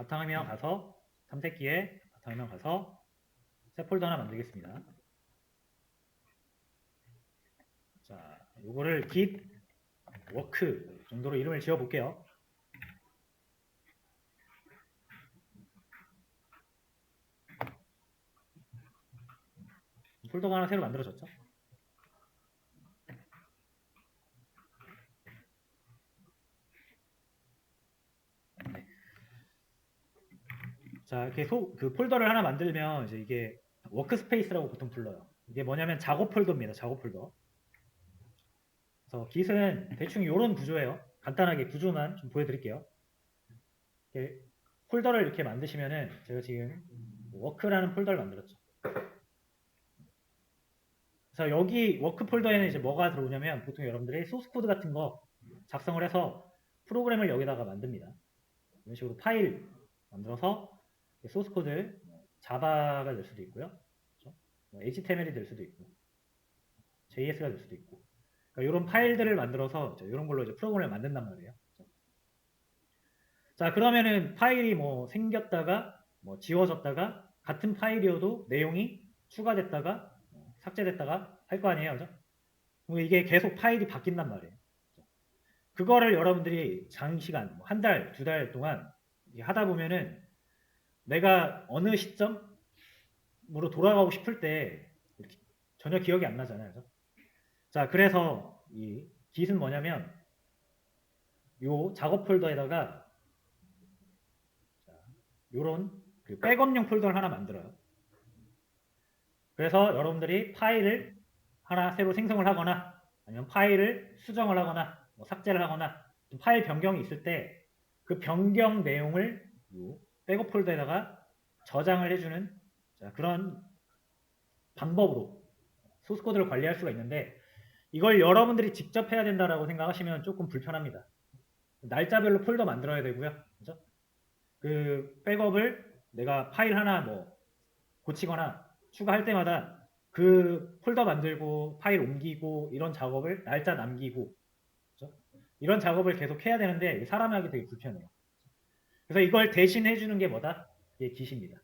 바탕화면 가서 탐색기에 바탕화면 가서 새 폴더 하나 만들겠습니다. 자, 요거를 git work 정도로 이름을 지어 볼게요. 폴더가 하나 새로 만들어졌죠? 자, 이렇게 소, 그 폴더를 하나 만들면 이제 이게 워크스페이스라고 보통 불러요. 이게 뭐냐면 작업 폴더입니다. 작업 폴더. 그래서 git은 대충 이런 구조예요. 간단하게 구조만 좀 보여드릴게요. 이렇게 폴더를 이렇게 만드시면은 제가 지금 워크라는 폴더를 만들었죠. 그래서 여기 워크 폴더에는 이제 뭐가 들어오냐면 보통 여러분들이 소스 코드 같은 거 작성을 해서 프로그램을 여기다가 만듭니다. 이런 식으로 파일 만들어서 소스 코드 자바가 될 수도 있고요. 그렇죠? 뭐 HTML이 될 수도 있고 JS가 될 수도 있고 그러니까 이런 파일들을 만들어서 이런 걸로 이제 프로그램을 만든단 말이에요. 그렇죠? 자 그러면은 파일이 뭐 생겼다가 뭐 지워졌다가 같은 파일이어도 내용이 추가됐다가 뭐 삭제됐다가 할 거 아니에요, 그죠? 이게 계속 파일이 바뀐단 말이에요. 그죠? 그거를 여러분들이 장시간 뭐한 달, 두 달 동안 하다 보면은 내가 어느 시점으로 돌아가고 싶을 때 전혀 기억이 안 나잖아요. 그죠? 자, 그래서 이 git은 뭐냐면 요 작업 폴더에다가 자, 요런 그 백업용 폴더를 하나 만들어요. 그래서 여러분들이 파일을 하나 새로 생성을 하거나 아니면 파일을 수정을 하거나 뭐 삭제를 하거나 좀 파일 변경이 있을 때 그 변경 내용을 요 백업 폴더에다가 저장을 해주는 자, 그런 방법으로 소스 코드를 관리할 수가 있는데 이걸 여러분들이 직접 해야 된다라고 생각하시면 조금 불편합니다. 날짜별로 폴더 만들어야 되고요. 그죠? 그 백업을 내가 파일 하나 뭐 고치거나 추가할 때마다 그 폴더 만들고 파일 옮기고 이런 작업을 날짜 남기고 그죠? 이런 작업을 계속 해야 되는데 사람이 하기 되게 불편해요. 그래서 이걸 대신 해 주는 게 뭐다? 이게 git입니다.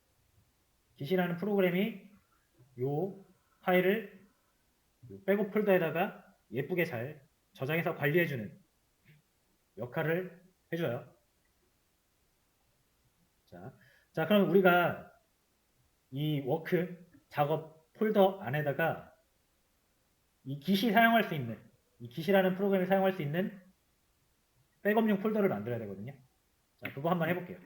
git이라는 프로그램이 요 파일을 요 백업 폴더에다가 예쁘게 잘 저장해서 관리해 주는 역할을 해줘요. 자, 자 그럼 우리가 이 워크 작업 폴더 안에다가 이 git이 사용할 수 있는 이 git이라는 프로그램이 사용할 수 있는 백업용 폴더를 만들어야 되거든요. 자, 그거 한번 해볼게요.